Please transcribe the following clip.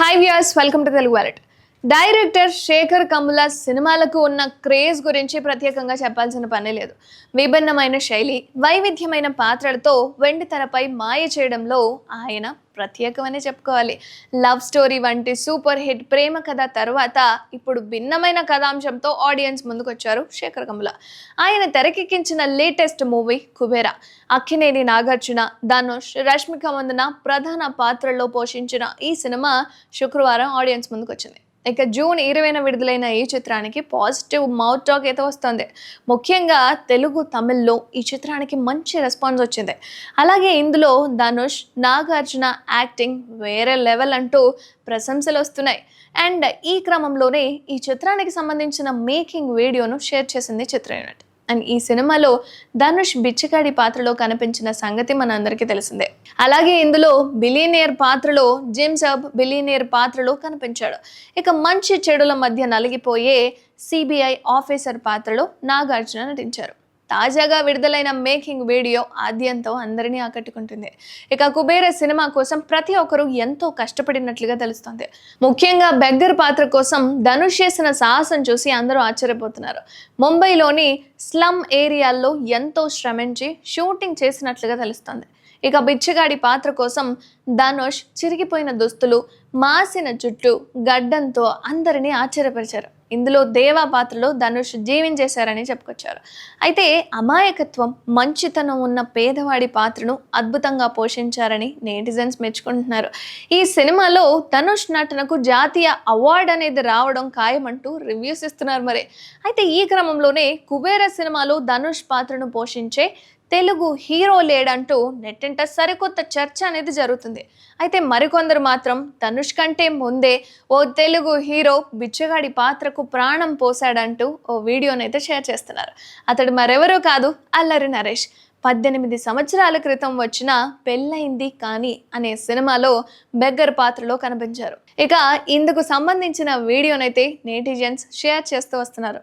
Hi viewers welcome to Telugu wallet director Sekhar Kammula సినిమాలకు ఉన్న craze గురించి ప్రత్యేకంగా చెప్పాల్సిన పని లేదు. విభిన్నమైన శైలి వైవిధ్యమైన పాత్రలతో వెండి తెరపై మాయ చేయడంలో ఆయన ప్రత్యేకమనే చెప్పుకోవాలి. లవ్ స్టోరీ వంటి సూపర్ హిట్ ప్రేమ కథ తర్వాత ఇప్పుడు భిన్నమైన కథాంశంతో ఆడియన్స్ ముందుకొచ్చారు శేఖర్ కమ్ముల ఆయన తెరకెక్కించిన లేటెస్ట్ మూవీ కుబేరా. అక్కినేని నాగార్జున ధనుష్ రష్మిక మందన ప్రధాన పాత్రల్లో పోషించిన ఈ సినిమా శుక్రవారం ఆడియన్స్ ముందుకొచ్చింది. ఇక జూన్ ఇరవైన విడుదలైన ఈ చిత్రానికి పాజిటివ్ మౌత్ టాక్ అయితే వస్తుంది. ముఖ్యంగా తెలుగు తమిళ్ళో ఈ చిత్రానికి మంచి రెస్పాన్స్ వచ్చింది. అలాగే ఇందులో ధనుష్ నాగార్జున యాక్టింగ్ వేరే లెవెల్ అంటూ ప్రశంసలు వస్తున్నాయి. అండ్ ఈ క్రమంలోనే ఈ చిత్రానికి సంబంధించిన మేకింగ్ వీడియోను షేర్ చేసింది చిత్ర యూనిట్ అండ్ ఈ సినిమాలో ధనుష్ బిచ్చగాడి పాత్రలో కనిపించిన సంగతి మన అందరికీ తెలిసిందే. అలాగే ఇందులో బిలీనియర్ పాత్రలో జిమ్స్ అబ్ బిలీనియర్ పాత్రలో కనిపించాడు. ఇక మంచి చెడుల మధ్య నలిగిపోయే సిబిఐ ఆఫీసర్ పాత్రలో నాగార్జున నటించారు. తాజాగా విడుదలైన మేకింగ్ వీడియో ఆద్యంతో అందరినీ ఆకట్టుకుంటుంది. ఇక కుబేర సినిమా కోసం ప్రతి ఒక్కరూ ఎంతో కష్టపడినట్లుగా తెలుస్తుంది. ముఖ్యంగా బెగ్గర్ పాత్ర కోసం ధనుష్ చేసిన సాహసం చూసి అందరూ ఆశ్చర్యపోతున్నారు. ముంబైలోని స్లమ్ ఏరియాల్లో ఎంతో శ్రమించి షూటింగ్ చేసినట్లుగా తెలుస్తుంది. ఇక బిచ్చగాడి పాత్ర కోసం ధనుష్ చిరిగిపోయిన దుస్తులు మాసిన జుట్టు గడ్డంతో అందరినీ ఆశ్చర్యపరిచారు. ఇందులో దేవా పాత్రలో ధనుష్ జీవించేశారని చెప్పుకొచ్చారు. అయితే అమాయకత్వం మంచితనం ఉన్న పేదవాడి పాత్రను అద్భుతంగా పోషించారని నేటిజన్స్ మెచ్చుకుంటున్నారు. ఈ సినిమాలో ధనుష్ నటనకు జాతీయ అవార్డు అనేది రావడం ఖాయమంటూ రివ్యూస్ ఇస్తున్నారు మరి. అయితే ఈ క్రమంలోనే కుబేర సినిమాలో ధనుష్ పాత్రను పోషించే తెలుగు హీరో లేడంటూ నెట్టింట సరికొత్త చర్చ అనేది జరుగుతుంది. అయితే మరికొందరు మాత్రం ధనుష్ కంటే ముందే ఓ తెలుగు హీరో బిచ్చగాడి పాత్రకు ప్రాణం పోశాడంటూ ఓ వీడియోనైతే షేర్ చేస్తున్నారు. అతడు మరెవరో కాదు అల్లరి నరేష్. పద్దెనిమిది సంవత్సరాల క్రితం వచ్చిన పెళ్ళైంది కానీ అనే సినిమాలో బెగ్గర్ పాత్రలో కనిపించారు. ఇక ఇందుకు సంబంధించిన వీడియోనైతే నేటిజన్స్ షేర్ చేస్తూ వస్తున్నారు.